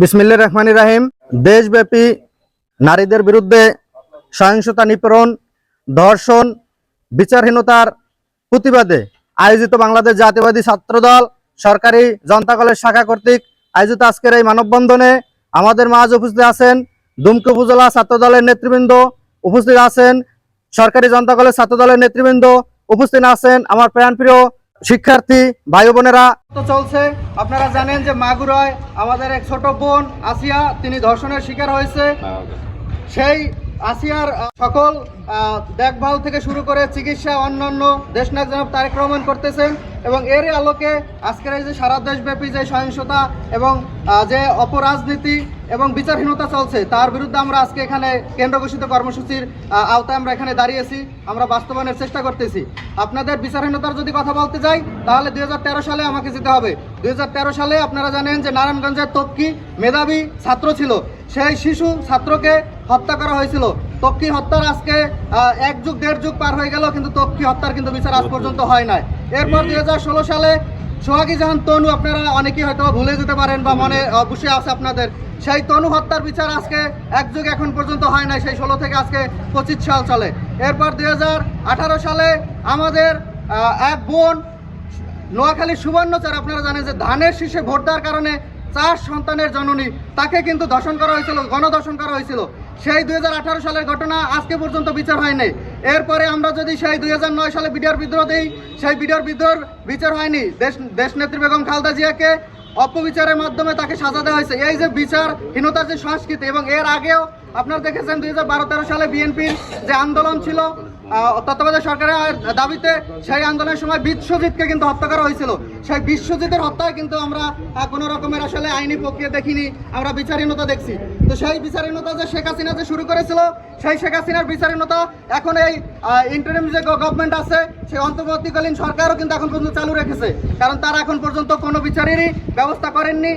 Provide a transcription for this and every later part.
বিসমিল্লা রহমান রাহিম। দেশব্যাপী নারীদের বিরুদ্ধে সহিংসতা নিপীড়ন, ধর্ষণ, বিচারহীনতার প্রতিবাদে আয়োজিত বাংলাদেশ জাতীয়বাদী ছাত্রদল সরকারি জনতা কলেজ শাখা কর্তৃক আয়োজিত আজকের এই মানববন্ধনে আমাদের মাঝ উপস্থিত আছেন দুমকি উপজেলা ছাত্রদলের নেতৃবৃন্দ উপস্থিত আছেন সরকারি জনতা কলেজ ছাত্রদলের নেতৃবৃন্দ উপস্থিত আছেন আমার প্রাণপ্রিয় শিক্ষার্থী ভাই বোনেরা। তো চলছে। আপনারা জানেন যে মাগুরায় আমাদের এক ছোট বোন আসিয়া তিনি ধর্ষণের শিকার হয়েছে। সেই আসিয়ার সকল দেখভাল থেকে শুরু করে চিকিৎসা অন্যান্য দেশনায়ক জনাব তারেক রহমান করতেছেন এবং এর আলোকে আজকের এই যে সারা দেশব্যাপী যে সহিংসতা এবং যে অপরাজনীতি এবং বিচারহীনতা চলছে, তার বিরুদ্ধে আমরা আজকে এখানে কেন্দ্র ঘোষিত কর্মসূচির আওতায় আমরা এখানে দাঁড়িয়েছি, আমরা বাস্তবায়নের চেষ্টা করতেছি। আপনাদের বিচারহীনতার যদি কথা বলতে যাই, তাহলে দুই হাজার তেরো সালে আমাকে যেতে হবে। দুই হাজার তেরো সালে আপনারা জানেন যে নারায়ণগঞ্জের তক্কি মেধাবী ছাত্র ছিল। সেই শিশু ছাত্রকে হত্যা করা হয়েছিল। তক্কি হত্যার আজকে এক যুগ দেড় যুগ পার হয়ে গেল কিন্তু তক্কি হত্যার কিন্তু বিচার আজ পর্যন্ত হয় নাই। এরপর দুই হাজার ষোলো সালে সোহাগী জাহান তনু আপনারা অনেকেই হয়তো ভুলে যেতে পারেন বা মনে অবশ্যই আছে আপনাদের। সেই তনু হত্যার বিচার আজকে এক যুগ এখন পর্যন্ত হয় নাই সেই ষোলো থেকে আজকে পঁচিশ সাল চলে। এরপর দুই হাজার আঠারো সালে আমাদের এক বোন নোয়াখালীর সুবর্ণচার আপনারা জানেন যে ধানের শীষে ভোট দেওয়ার কারণে চার সন্তানের জননী তাকে কিন্তু ধর্ষণ করা হয়েছিল গণদর্শন করা হয়েছিল। সেই দুই হাজার আঠারো সালের ঘটনা আজকে পর্যন্ত বিচার হয়নি এরপরে আমরা যদি সেই দুই হাজার নয় সালে বিডিআর বিদ্রোহ দিই, সেই বিডিআর বিদ্রোহ বিচার হয়নি। দেশ দেশ নেত্রী বেগম খালদা জিয়াকে অপবিচারের মাধ্যমে তাকে সাজা দেওয়া হয়েছে। এই যে বিচারহীনতার যে সংস্কৃতি এবং এর আগেও আপনারা দেখেছেন দুই হাজার সালে বিএনপির যে আন্দোলন ছিল তত্ত্বাবধায়ক সরকারের দাবিতে সেই আন্দোলনের সময় বিশ্বজিৎকে কিন্তু হত্যা করা হয়েছিল। সেই বিশ্বজিতের হত্যায় কিন্তু আমরা কোনো রকমের আসলে আইনি প্রক্রিয়া দেখিনি। আমরা বিচারহীনতা দেখছি। তো সেই বিচারহীনতা যে শেখ হাসিনা যে শুরু করেছিল, সেই শেখ হাসিনার বিচারহীনতা এখন এই ইন্টারিম যে গভর্নমেন্ট আছে, সেই অন্তর্বর্তীকালীন সরকারও কিন্তু এখন পর্যন্ত চালু রেখেছে। কারণ তারা এখন পর্যন্ত কোনো বিচারেরই ব্যবস্থা করেননি।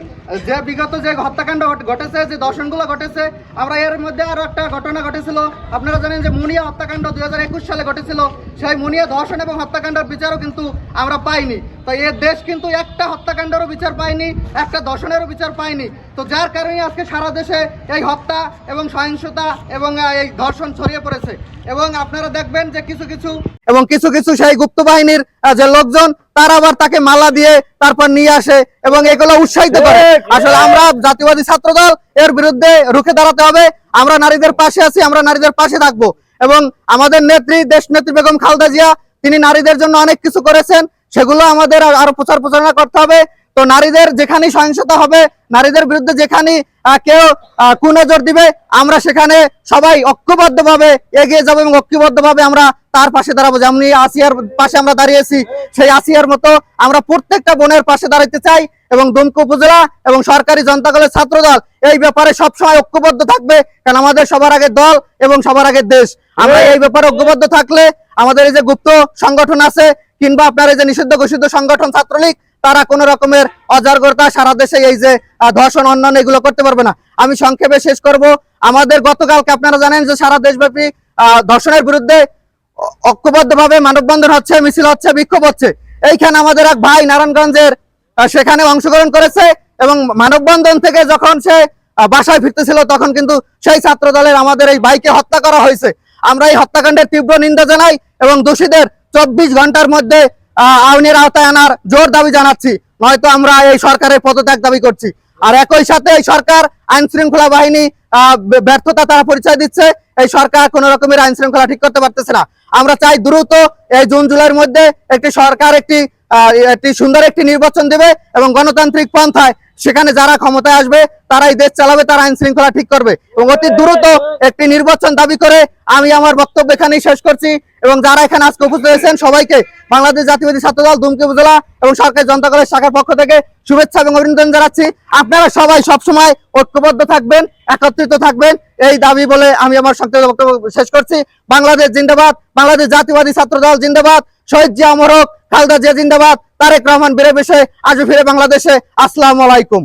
যে বিগত যে হত্যাকাণ্ড ঘটেছে, যে দর্শনগুলো ঘটেছে, আমরা এর মধ্যে আরও একটা ঘটনা ঘটেছিল। আপনারা জানেন যে মুনিয়া হত্যাকাণ্ড দু হাজার একুশ সালে ঘটেছিল। সেই মুনিয়া ধর্ষণ এবং হত্যাকাণ্ডের বিচারও কিন্তু আমরা পাইনি। তো এর দেশ কিন্তু একটা হত্যাকাণ্ডেরও বিচার পায়নি, একটা দর্শনেরও বিচার পায়নি। তো যার কারণে আজকে সারা দেশে এই হত্যা এবং সহিংসতা এবং এই ধর্ষণ ছড়িয়ে পড়েছে। এবং আপনারা দেখবেন যে কিছু কিছু এবং কিছু কিছু সেই গুপ্ত বাহিনীর যে লোকজন তারা আবার তাকে মালা দিয়ে তারপর নিয়ে আসে এবং এগুলো উৎসাহিত করে। আসলে আমরা জাতীয়বাদী ছাত্রদল এর বিরুদ্ধে রুখে দাঁড়াতে হবে। আমরা নারীদের পাশে আছি আমরা নারীদের পাশে থাকব। এবং আমাদের নেত্রী দেশ নেত্রী বেগম খালদা জিয়া তিনি নারীদের জন্য অনেক কিছু করেছেন। সেগুলো আমাদের আরও প্রচার প্রচারণা করতে হবে। তো নারীদের যেখানে সহিংসতা হবে, নারীদের বিরুদ্ধে যেখানে কেউ কুনজর দিবে, আমরা সেখানে সবাই ঐক্যবদ্ধভাবে এগিয়ে যাব এবং ঐক্যবদ্ধভাবে আমরা তার পাশে দাঁড়াবো। যেমনি আসিয়ার পাশে আমরা দাঁড়িয়েছি, সেই আসিয়ার মতো আমরা প্রত্যেকটা বোনের পাশে দাঁড়াতে চাই এবং দুমকু উপজেলা এবং সরকারি জনতা দলের ছাত্রদল এই ব্যাপারে সবসময় ঐক্যবদ্ধ থাকবে, কারণ আমাদের সবার আগে দল এবং সবার আগে দেশ। আমরা এই ব্যাপারে ঐক্যবদ্ধ থাকলে আমাদের এই যে গুপ্ত সংগঠন আছে কিংবা আপনার এই যে নিষিদ্ধ ঘোষিত সংগঠন ছাত্রলীগ তারা কোন রকমের অজারগতা সারা দেশে এই যে ধর্ষণ, অন্যান্য এগুলো করতে পারবে না। আমি সংক্ষেপে শেষ করব। আমাদের গতকালকে আপনারা জানেন যে সারা দেশব্যাপী ধর্ষণের বিরুদ্ধে ঐক্যবদ্ধ ভাবে মানববন্ধন হচ্ছে, মিছিল হচ্ছে, বিক্ষোভ হচ্ছে। এইখানে আমাদের এক ভাই নারায়ণগঞ্জের সেখানে অংশগ্রহণ করেছে এবং মানববন্ধন থেকে যখন সে বাসায় ফিরতেছিল তখন কিন্তু সেই ছাত্র দলের আমাদের এই ভাইকে হত্যা করা হয়েছে। আমরা এই হত্যাকাণ্ডের তীব্র নিন্দা জানাই এবং দোষীদের চব্বিশ ঘণ্টার মধ্যে আইনের আওতায় আনার জোর দাবি জানাচ্ছি। নয়তো আমরা এই সরকারের পদত্যাগ দাবি করছি। আর একই সাথে এই সরকার আইন শৃঙ্খলা বাহিনী ব্যর্থতা তারা পরিচয় দিচ্ছে। এই সরকার কোন রকমের আইন শৃঙ্খলা ঠিক করতে পারতেছে না। আমরা চাই দ্রুত এই জুন জুলাইয়ের মধ্যে একটি সরকার একটি একটি সুন্দর একটি নির্বাচন দেবে এবং গণতান্ত্রিক পন্থায় সেখানে যারা ক্ষমতায় আসবে, তারাই দেশ চালাবে, তারা আইন শৃঙ্খলা ঠিক করবে। এবং অতি দ্রুত একটি নির্বাচন দাবি করে আমি আমার বক্তব্য এখানেই শেষ করছি। এবং যারা এখানে আজকে উপস্থিত হয়েছেন, সবাইকে বাংলাদেশ জাতীয়বাদী ছাত্রদল, দুমকি উপজেলা এবং সরকারি জনতা কলেজ শাখার পক্ষ থেকে শুভেচ্ছা এবং অভিনন্দন জানাচ্ছি। আপনারা সবাই সবসময় ঐক্যবদ্ধ থাকবেন, একত্রিত থাকবেন। এই দাবি বলে আমি আমার সংক্ষিপ্ত বক্তব্য শেষ করছি। বাংলাদেশ জিন্দাবাদ, বাংলাদেশ জাতীয়বাদী ছাত্রদল জিন্দাবাদ, শহীদ জিয়া অমরক খালদা জিয়া জিন্দাবাদ তারেক রহমান বেড়ে বেশে আজও ফিরে বাংলাদেশে। আসসালামু আলাইকুম।